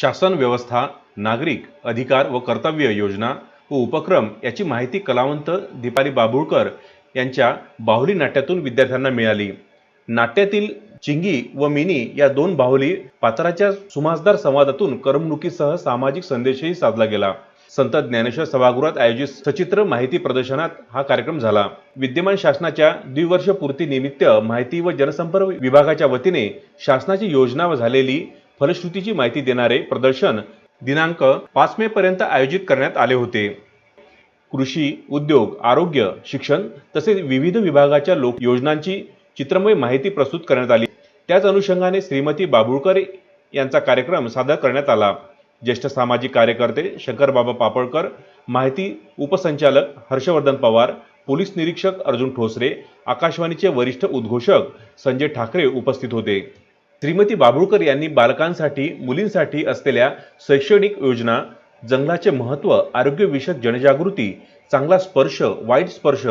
शासन व्यवस्था नागरिक अधिकार व कर्तव्य योजना व उपक्रम याची माहिती कलावंत दीपाली बाबुळकर यांच्या बाहुली नाट्यातून विद्यार्थ्यांना मिळाली. नाट्यातील चिंगी व मिनी या दोन बाहुली पात्राच्या सुमासदार संवादातून करमणुकीसह सामाजिक संदेशही साधला गेला. संत ज्ञानेश्वर सभागृहात आयोजित सचित्र माहिती प्रदर्शनात हा कार्यक्रम झाला. विद्यमान शासनाच्या द्विवर्ष पूर्ती निमित्त माहिती व जनसंपर्क विभागाच्या वतीने शासनाची योजना व झालेली फलश्रुतीची माहिती देणारे प्रदर्शन दिनांक पाच मे पर्यंत आयोजित करण्यात आले होते. कृषी उद्योग आरोग्य शिक्षण तसेच विविध विभागाच्या लोक योजनांची चित्रमय माहिती प्रस्तुत करण्यात आली. त्याच अनुषंगाने श्रीमती बाबुळकर यांचा कार्यक्रम सादर करण्यात आला. ज्येष्ठ सामाजिक कार्यकर्ते शंकरबाबा पापळकर माहिती उपसंचालक हर्षवर्धन पवार पोलीस निरीक्षक अर्जुन ठोसरे आकाशवाणीचे वरिष्ठ उद्घोषक संजय ठाकरे उपस्थित होते. श्रीमती बाबुळकर यांनी बालकांसाठी मुलींसाठी असलेल्या शैक्षणिक योजना जंगलाचे महत्त्व आरोग्यविषयक जनजागृती चांगला स्पर्श वाईट स्पर्श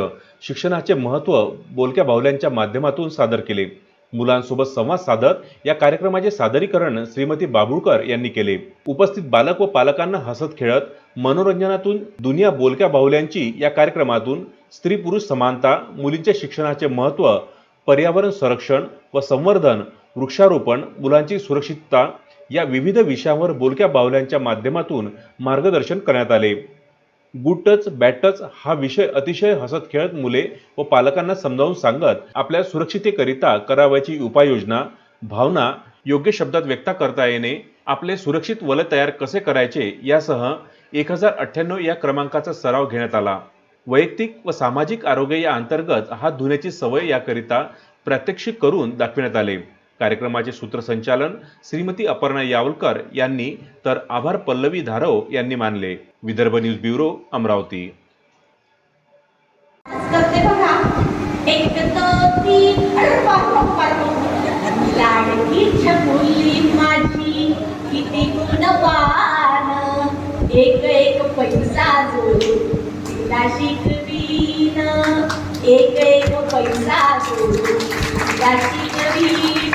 शिक्षणाचे महत्त्व बोलक्या बाहुल्यांच्या माध्यमातून सादर केले. मुलांसोबत संवाद साधत या कार्यक्रमाचे सादरीकरण श्रीमती बाबुळकर यांनी केले. उपस्थित बालक व पालकांना हसत खेळत मनोरंजनातून दुनिया बोलक्या बाहुल्यांची या कार्यक्रमातून स्त्री पुरुष समानता मुलींच्या शिक्षणाचे महत्त्व पर्यावरण संरक्षण व संवर्धन वृक्षारोपण मुलांची सुरक्षितता या विविध विषयांवर बोलक्या बाहुल्यांच्या माध्यमातून मार्गदर्शन करण्यात आले. गुड टच बॅड टच हा विषय अतिशय हसत खेळत मुले व पालकांना समजावून सांगत आपल्या सुरक्षितेकरिता करावयाची उपाययोजना भावना योग्य शब्दात व्यक्त करता येणे आपले सुरक्षित वलय तयार कसे करायचे यासह एक हजार अठ्ठ्याण्णव या क्रमांकाचा सराव घेण्यात आला. वैयक्तिक व सामाजिक आरोग्य या अंतर्गत हात धुण्याची सवय याकरिता प्रात्यक्षिक करून दाखविण्यात आले. कार्यक्रमाचे सूत्रसंचालन श्रीमती अपर्णा यावलकर यांनी तर आभार पल्लवी धारव यांनी मानले. Vidarbha news bureau Amravati. करते शिकवीन एक एक पैसा सोडून तिला शिकवीन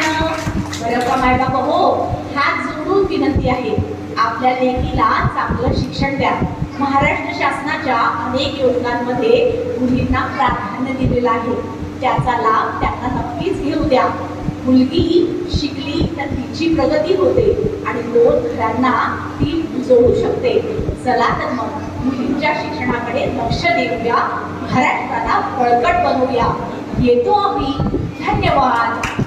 बरं का माय बाबा? हो हात जोडून विनंती आहे. आपल्या लेकीला चांगलं शिक्षण द्या. महाराष्ट्र शासनाच्या अनेक योजनांमध्ये मुलींना प्राधान्य दिलेलं आहे. त्याचा लाभ त्यांना नक्कीच घेऊ द्या. मुलगी शिकली तर तिची प्रगती होते आणि दोन घरांना ती जोडू शकते. चला तर मग. मुलींच्या शिक्षणाकडे लक्ष देऊया. महाराष्ट्राला बळकट बनवूया येतो आम्ही. धन्यवाद.